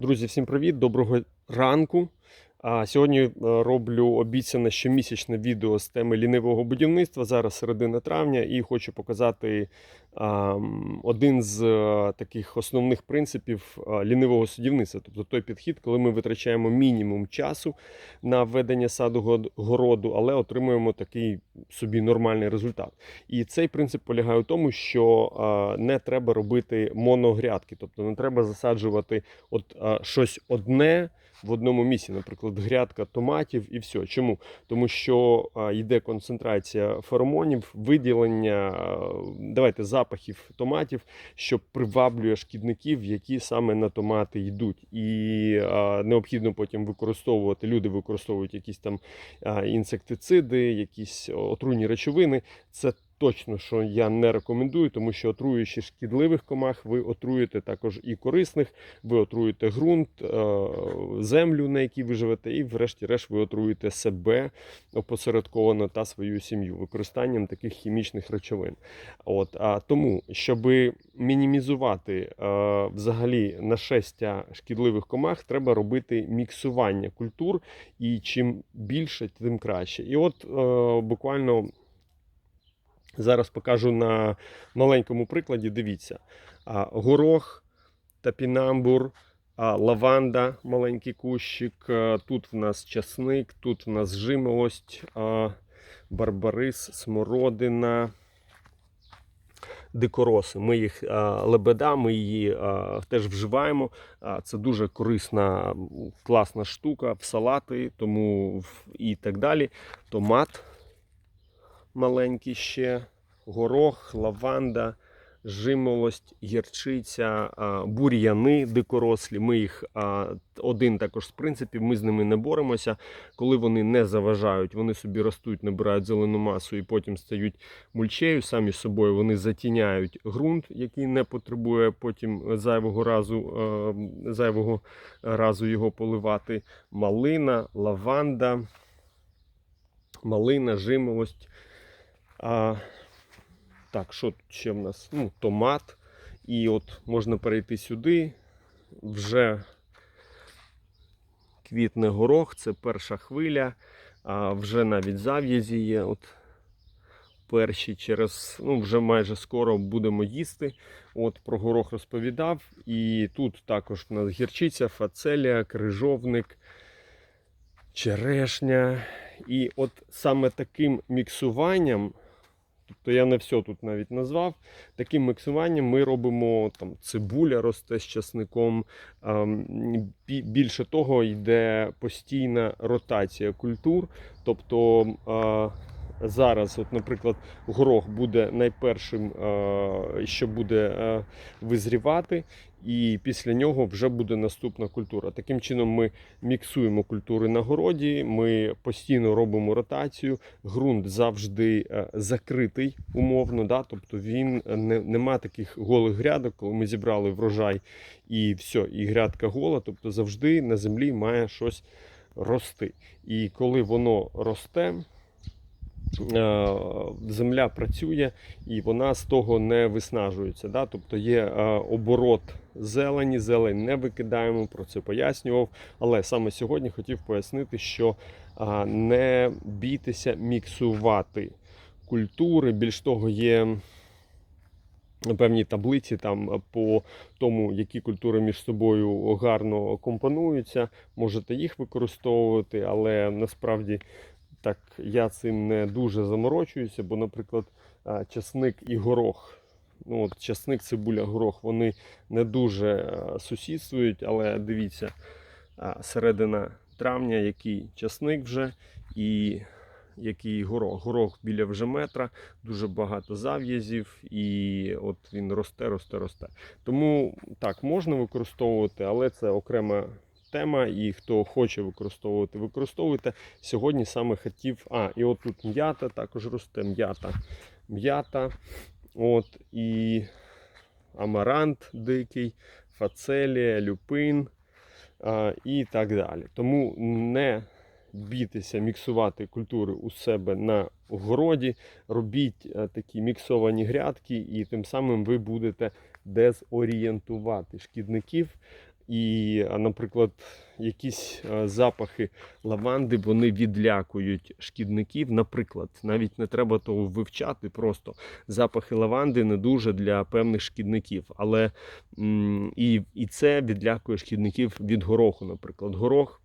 Друзі, всім привіт! Доброго ранку. А сьогодні е, роблю обіцяне щомісячне відео з теми лінивого будівництва. Зараз середина травня, і хочу показати один з е, таких основних принципів е, лінивого садівництва. Тобто той підхід, коли ми витрачаємо мінімум часу на ведення саду городу, але отримуємо такий собі нормальний результат. І цей принцип полягає в тому, що не треба робити моногрядки, тобто не треба засаджувати от щось одне в одному місці, наприклад, грядка томатів і все. Чому? Тому що йде концентрація феромонів, виділення, давайте запахів томатів, що приваблює шкідників, які саме на томати йдуть. І необхідно потім використовувати. Люди використовують якісь там інсектициди, якісь отруйні речовини. Це Точно, що я не рекомендую, тому що отруюючи шкідливих комах, ви отруєте також і корисних, ви отруєте ґрунт, е, землю, на якій ви живете, і, врешті-решт, ви отруєте себе опосередковано та свою сім'ю використанням таких хімічних речовин. От а тому, щоб мінімізувати е, взагалі нашестя шкідливих комах, треба робити міксування культур, і чим більше, тим краще. І от е, буквально. Зараз покажу на маленькому прикладі. Дивіться: горох, тапінамбур, лаванда, маленький кущик. Тут в нас часник, тут в нас жимолость, барбарис, смородина. Дикороси. Ми їх лебеда, ми її теж вживаємо. А, це дуже корисна, класна штука в салати, тому і так далі. Томат маленький ще, горох, лаванда, жимолость, гірчиця, бур'яни дикорослі. Ми їх один також з принципів, ми з ними не боремося. Коли вони не заважають, вони собі ростуть, набирають зелену масу і потім стають мульчею. Самі собою вони затіняють ґрунт, який не потребує потім зайвого разу, зайвого разу його поливати. Малина, лаванда, малина, жимолость. А, так, що ще в нас? Ну, томат. І от можна перейти сюди. Вже квітне горох, це перша хвиля. А вже навіть зав'язі є. От перші через, ну, вже майже скоро будемо їсти. От про горох розповідав. І тут також в нас гірчиця, фацелія, крижовник, черешня. І от саме таким міксуванням, тобто я не все тут навіть назвав, таким міксуванням ми робимо там цибуля росте з часником. ем, Більше того, йде постійна ротація культур. Тобто е, зараз, от, наприклад, горох буде найпершим, е, що буде е, визрівати, і після нього вже буде наступна культура. Таким чином, ми міксуємо культури на городі, ми постійно робимо ротацію. Ґрунт завжди е, закритий умовно, да? тобто він не, нема таких голих грядок, коли ми зібрали врожай і все, і грядка гола. Тобто завжди на землі має щось рости. І коли воно росте, земля працює і вона з того не виснажується. Да? Тобто є е, оборот зелені, зелень не викидаємо, про це пояснював. Але саме сьогодні хотів пояснити, що не бійтеся міксувати культури. Більш того, є певні таблиці там по тому, які культури між собою гарно компонуються. Можете їх використовувати, але насправді так я цим не дуже заморочуюся, бо, наприклад, часник і горох. Ну, от часник, цибуля, горох, вони не дуже е, сусідствують, але дивіться, середина травня, який часник вже і який горох. Горох біля вже метра, дуже багато зав'язів, і от він росте, росте, росте. Тому так, можна використовувати, але це окрема тема, і хто хоче використовувати, використовуйте. Сьогодні саме хотів. А, і от тут м'ята також росте, м'ята. М'ята. От, і амарант дикий, фацелія, люпин а, і так далі. Тому не бійтеся міксувати культури у себе на городі, робіть е, такі міксовані грядки, і тим самим ви будете дезорієнтувати шкідників І, наприклад, якісь запахи лаванди вони відлякують шкідників. Наприклад, навіть не треба того вивчати. Просто запахи лаванди не дуже для певних шкідників. Але і, і це відлякує шкідників від гороху, наприклад. Горох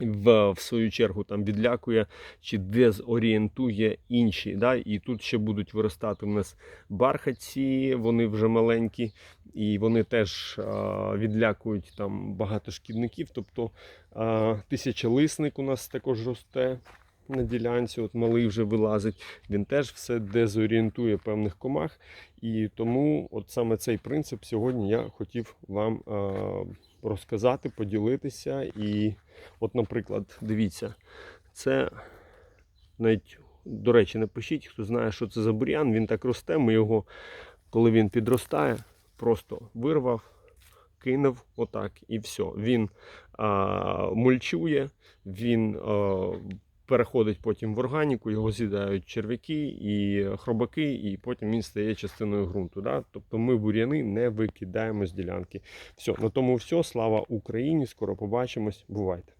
в, в свою чергу там відлякує чи дезорієнтує інші. Да? І тут ще будуть виростати в нас бархатці, вони вже маленькі, і вони теж а, відлякують там багато шкідників. Тобто а, тисячолисник у нас також росте. На ділянці, от малий вже вилазить, він теж все дезорієнтує певних комах. І тому, от саме цей принцип сьогодні я хотів вам розказати, поділитися. І, от, наприклад, дивіться, це навіть, до речі, напишіть, хто знає, що це за бур'ян, він так росте. Ми його, коли він підростає, просто вирвав, кинув отак і все. Він а, мульчує, він а, переходить потім в органіку, його з'їдають черв'яки і хробаки, і потім він стає частиною ґрунту. Да? Тобто ми бур'яни не викидаємо з ділянки. Все, на тому все. Слава Україні! Скоро побачимось. Бувайте!